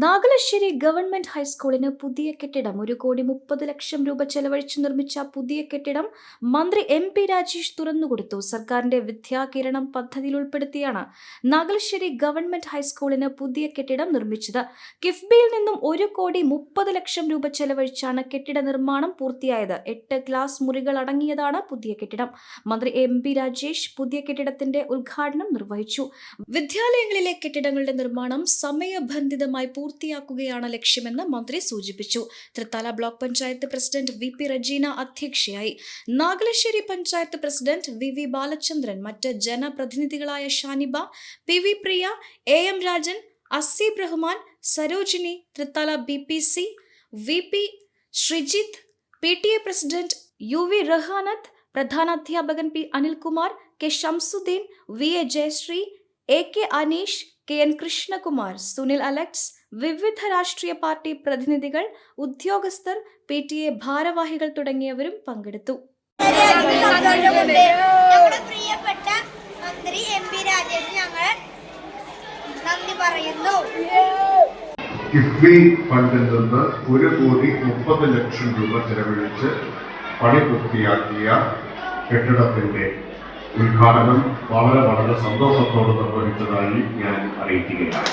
Nagalassery government ഹൈസ്കൂളിന് പുതിയ കെട്ടിടം ഒരു കോടി മുപ്പത് ലക്ഷം രൂപ ചെലവഴിച്ച് നിർമ്മിച്ച പുതിയ കെട്ടിടം മന്ത്രി എം പി രാജേഷ് തുറന്നുകൊടുത്തു സർക്കാരിന്റെ വിദ്യാകിരണം പദ്ധതിയിൽ ഉൾപ്പെടുത്തിയാണ് നാഗലശ്ശേരി ഗവൺമെന്റ് ഹൈസ്കൂളിന് പുതിയ കെട്ടിടം നിർമ്മിച്ചത്. കിഫ്ബിയിൽ നിന്നും ഒരു കോടി മുപ്പത് ലക്ഷം രൂപ ചെലവഴിച്ചാണ് കെട്ടിട നിർമ്മാണം പൂർത്തിയായത്. എട്ട് ക്ലാസ് മുറികൾ അടങ്ങിയതാണ് പുതിയ കെട്ടിടം. മന്ത്രി എം പി രാജേഷ് പുതിയ കെട്ടിടത്തിന്റെ ഉദ്ഘാടനം നിർവഹിച്ചു. വിദ്യാലയങ്ങളിലെ കെട്ടിടങ്ങളുടെ നിർമ്മാണം സമയബന്ധിതമായി പൂർത്തിയാക്കുകയാണ് ലക്ഷ്യമെന്ന് മന്ത്രി സൂചിപ്പിച്ചു. Thrithala block panchayat president V P Rajeena അധ്യക്ഷയായി. Nagalassery panchayat president V V Balachandran മറ്റ് ജനപ്രതിനിധികളായ Shaniba P V Priya A M Rajan Aseeb Brahman Sarojini Thrithala B P C V P Sreejith P T A president U V Rahanath പ്രധാനാധ്യാപകൻ P Anilkumar K Shamsuddin V A Jayasree A K Aneesh K N Krishnakumar Sunil Alex വിവിധ രാഷ്ട്രീയ party പ്രതിനിധികൾ ഉദ്യോഗസ്ഥർ P T A ഭാരവാഹികൾ തുടങ്ങിയവരും പങ്കെടുത്തു. ഞങ്ങളുടെ പ്രിയപ്പെട്ട മന്ത്രി എം പി രാജേഷ് ഞങ്ങൾ നന്ദി പറയുന്നു. കിഫ്ബി ഫണ്ടിൽ നിന്ന് ഒരു കോടി മുപ്പത് ലക്ഷം രൂപ ചെലവഴിച്ച് പണി പൂർത്തിയാക്കിയ കെട്ടിടത്തിന്റെ ഉദ്ഘാടനം വളരെ വളരെ സന്തോഷത്തോടെ നിർവഹിച്ചതായി ഞാൻ അറിയിക്കുകയാണ്.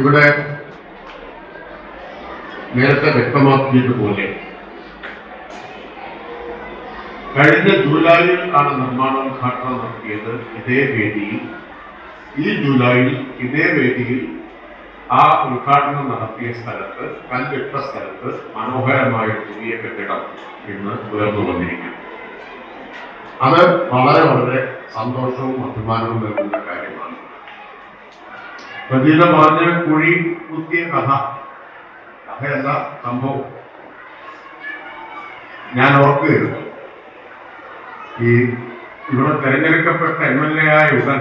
ഇവിടെ നേരത്തെ വ്യക്തമാക്കിയതുപോലെ കഴിഞ്ഞ ജൂലൈയിൽ ആണ് നിർമ്മാണോദ്ഘാടനം നടത്തിയത് ഇതേ വേദിയിൽ. ഈ ജൂലൈയിൽ ഇതേ വേദിയിൽ ആ ഉദ്ഘാടനം നടത്തിയ സ്ഥലത്ത് കൽവിട്ട സ്ഥലത്ത് മനോഹരമായ പുതിയ കെട്ടിടം ഇന്ന് ഉയർന്നു വന്നിരിക്കുന്നു. അത് വളരെ വളരെ സന്തോഷവും അഭിമാനവും നൽകുന്ന കാര്യമാണ്. പ്രതീക പറഞ്ഞ കുഴി കുത്തിയ കഥ കഥയല്ല സംഭവം. ഞാൻ ഓർക്കുകയായിരുന്നു ഈ ഇവിടെ തെരഞ്ഞെടുക്കപ്പെട്ട എം എൽ എ ആയ ഉടൻ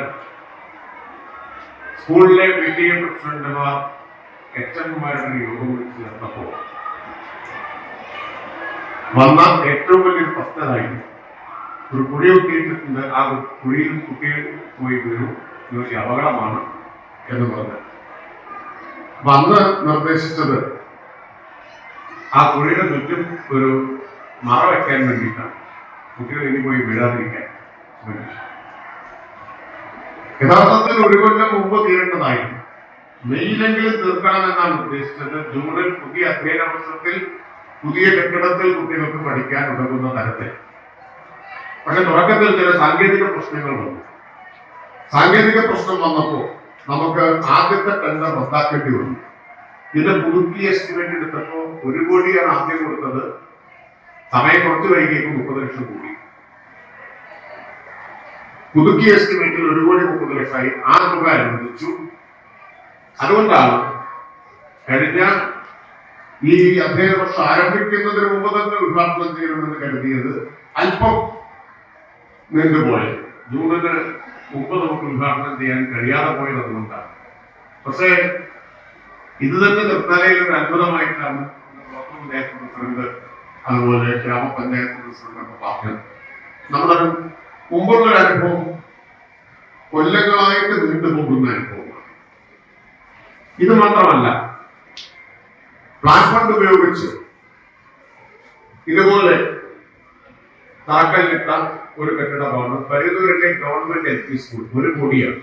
സ്കൂളിലെ പി ടി എ പ്രസിഡന്റുമാർ എച്ച് എംമാരുടെ യോഗം വിളിച്ചു ചേർന്നപ്പോൾ വന്ന ഏറ്റവും വലിയൊരു പ്രശ്നമായി ഒരു കുഴി കുത്തിയിട്ടുണ്ട് ആ കുഴിയിൽ കുട്ടികൾ പോയി വരും ഇത് വലിയ അപകടമാണ് എന്ന് പറഞ്ഞ്. വന്ന് നിർദ്ദേശിച്ചത് ആ കുഴിയുടെ ചുറ്റും ഒരു മറ വയ്ക്കാൻ വേണ്ടിയിട്ടാണ്. കുട്ടികൾ ഇനി പോയി വീഴാതിരിക്കാൻ വേണ്ടി യഥാർത്ഥത്തിൽ ഒരു കൊല്ലം മുമ്പ് തീരേണ്ടതായിരുന്നു. മെയ്യിലെങ്കിലും തീർക്കണമെന്നാണ് ഉദ്ദേശിച്ചത്. ജൂണിൽ പുതിയ അധ്യയന വർഷത്തിൽ പുതിയ കെട്ടിടത്തിൽ കുട്ടികൾക്ക് പഠിക്കാൻ ഉതകുന്ന തരത്തിൽ. പക്ഷെ തുടക്കത്തിൽ ചില സാങ്കേതിക പ്രശ്നങ്ങൾ വന്നു. സാങ്കേതിക പ്രശ്നം വന്നപ്പോൾ നമുക്ക് ആദ്യത്തെ ടെൻഡർ റദ്ദാക്കേണ്ടി വന്നു. ഇതിന്റെ പുതുക്കി എസ്റ്റിമേറ്റ് എടുത്തപ്പോൾ ഒരു കോടിയാണ് ആദ്യം കൊടുത്തത്. സമയം കുറച്ച് വൈകിയേക്കും മുപ്പത് ലക്ഷം കൂടി. പുതുക്കിയ എസ്റ്റിമേറ്റിൽ ഒരു കോടി മുപ്പത് ലക്ഷമായി ആ തുക അനുവദിച്ചു. അതുകൊണ്ടാണ് കഴിഞ്ഞ ഈ അധ്യയന വർഷം ആരംഭിക്കുന്നതിന് മുമ്പ് തന്നെ ഉദ്ഘാടനം ചെയ്യണമെന്ന് കരുതിയത് അല്പം നിന്നുപോയത് ജൂണിന് മുമ്പ് നമുക്ക് ഉദ്ഘാടനം ചെയ്യാൻ കഴിയാതെ പോയത് അതുകൊണ്ടാണ്. പക്ഷേ ഇത് തന്നെ നിർത്തലയിൽ ഒരു അത്ഭുതമായിട്ടാണ് പ്രസിഡന്റ് അതുപോലെ ഗ്രാമപഞ്ചായത്ത് പ്രസിഡന്റ് പറഞ്ഞത് നമ്മുടെ മുമ്പുള്ള ഒരു അനുഭവം കൊല്ലങ്ങളായിട്ട് നീണ്ടു പോകുന്ന അനുഭവമാണ്. ഇത് മാത്രമല്ല പ്ലാറ്റ്ഫണ്ട് ഫണ്ട് ഉപയോഗിച്ച് ഇതുപോലെ താക്കല്ലിട്ട ഒരു കെട്ടിടമാണ് പരിതൂരിലെ ഗവൺമെന്റ് എൽ പി സ്കൂൾ ഒരു കോടിയാണ്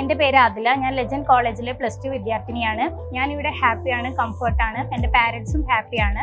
എന്റെ പേര് ആദില ഞാൻ ലെജൻ കോളേജിലെ പ്ലസ് ടു വിദ്യാർത്ഥിനിയാണ്. ഞാൻ ഇവിടെ ഹാപ്പിയാണ് കംഫർട്ടാണ് എന്റെ പാരൻസും ഹാപ്പിയാണ്